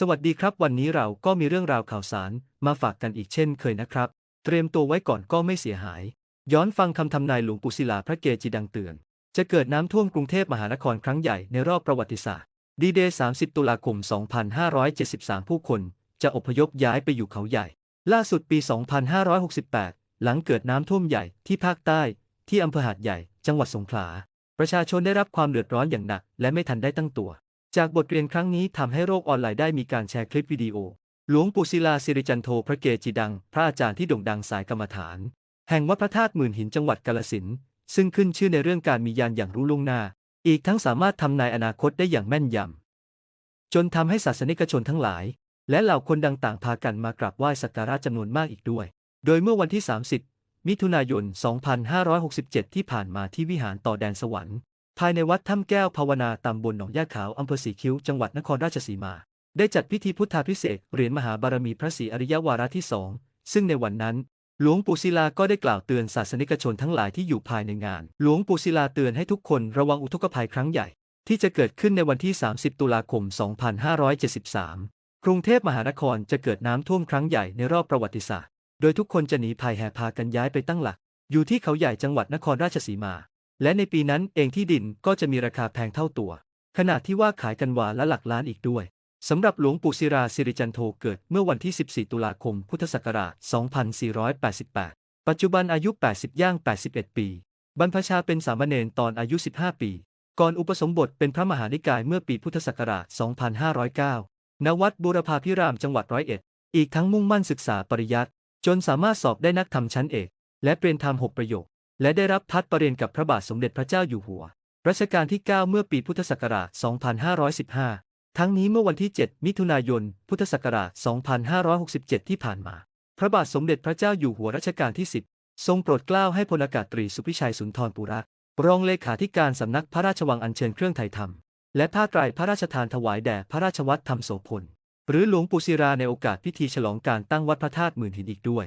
สวัสดีครับ วันนี้เราก็มีเรื่องราวข่าวสารมาฝากกันอีกเช่นเคยนะครับ เตรียมตัวไว้ก่อนก็ไม่เสียหาย ย้อนฟังคำทำนายหลวงปู่ศิลาพระเกจิดังเตือน จะเกิดน้ำท่วมกรุงเทพมหานครครั้งใหญ่ในรอบประวัติศาสตร์ดีเดย์30 ตุลาคม 2573 ผู้คนจะอพยพย้ายไปอยู่เขาใหญ่ ล่าสุดปี 2568 หลังเกิดน้ำท่วมใหญ่ที่ภาคใต้ ที่อำเภอหาดใหญ่ จังหวัดสงขลา ประชาชนได้รับความเดือดร้อนอย่างหนัก และไม่ทันได้ตั้งตัว จากบทเรียนครั้งนี้ทำให้โลกออนไลน์ได้มีการแชร์คลิปวิดีโอ หลวงปู่ศิลาสิริจันโทพระเกจิดัง พระอาจารย์ที่โด่งดังสายกรรมฐาน แห่งวัดพระธาตุหมื่นหินจังหวัดกาลสินซึ่งขึ้นชื่อในเรื่องการมียานอย่างรู้ล่วงหน้า อีกทั้งสามารถทำนายอนาคตได้อย่างแม่นยำจนทำให้ศาสนิกชนทั้งหลาย และเหล่าคนดังต่างพากันมากราบไหว้สักการะจำนวนมากอีกด้วย โดยเมื่อวันที่ 30 มิถุนายน 2567 ที่ผ่านมาที่วิหารต่อแดนสวรรค์ ภายในวัดถ้ำแก้วภาวนาตำบลหนองย่าขาวอำเภอสีคิ้วจังหวัดนครราชสีมา ได้จัดพิธีพุทธาพิเศษเหรียญมหาบารมีพระศรีอริยวาระที่สองซึ่งในวันนั้น หลวงปู่ศิลาก็ได้กล่าวเตือนศาสนิกชนทั้งหลายที่อยู่ภายในงาน หลวงปู่ศิลาเตือนให้ทุกคนระวังอุทกภัยครั้งใหญ่ ที่จะเกิดขึ้นในวันที่ 30 ตุลาคม 2573 กรุงเทพมหานครจะเกิดน้ำท่วมครั้งใหญ่ในรอบประวัติศาสตร์ โดยทุกคนจะหนีภัยแห่พากันย้ายไปตั้งหลัก อยู่ที่เขาใหญ่จังหวัดนครราชสีมา และในปีนั้นเองที่ดินก็จะมีราคาแพงเท่าตัว ขณะที่ว่าขายกันวาละหลักล้านอีกด้วยสำหรับหลวงปู่ศิราสิริจันโทเกิดเมื่อวันที่ 14 ตุลาคม พุทธศักราช 2488 ปัจจุบันอายุ 80 ย่าง 81 ปี บรรพชาเป็นสามเณรตอนอายุ 15 ปี ก่อนอุปสมบทเป็นพระมหานิกายเมื่อปีพุทธศักราช 2509 ณ วัดบูรพาพิรามจังหวัดร้อยเอ็ด อีกทั้งมุ่งมั่นศึกษาปริยัติจนสามารถสอบได้นักธรรมชั้นเอก และเปลี่ยนธรรมหกประโยค และได้รับพัดประเรียนกับพระบาทสมเด็จพระเจ้าอยู่หัว รัชกาลที่ 9 เมื่อปีพุทธศักราช 2515 ทั้งนี้เมื่อวันที่ 7 มิถุนายน พุทธศักราช 2567 ที่ผ่านมา พระบาทสมเด็จพระเจ้าอยู่หัวรัชกาลที่ 10 ทรงโปรดเกล้าให้พลอากาศตรีสุพิชัยสุนทรปุระรองเลขาธิการสำนักพระราชวังอัญเชิญเครื่องไถ่ธรรม และผ้าไตรพระราชทานถวายแด่พระราชวัตรธรรมโสพล หรือหลวงปู่ศิราในโอกาสพิธีฉลองการตั้งวัดพระธาตุหมื่นหินอีกด้วย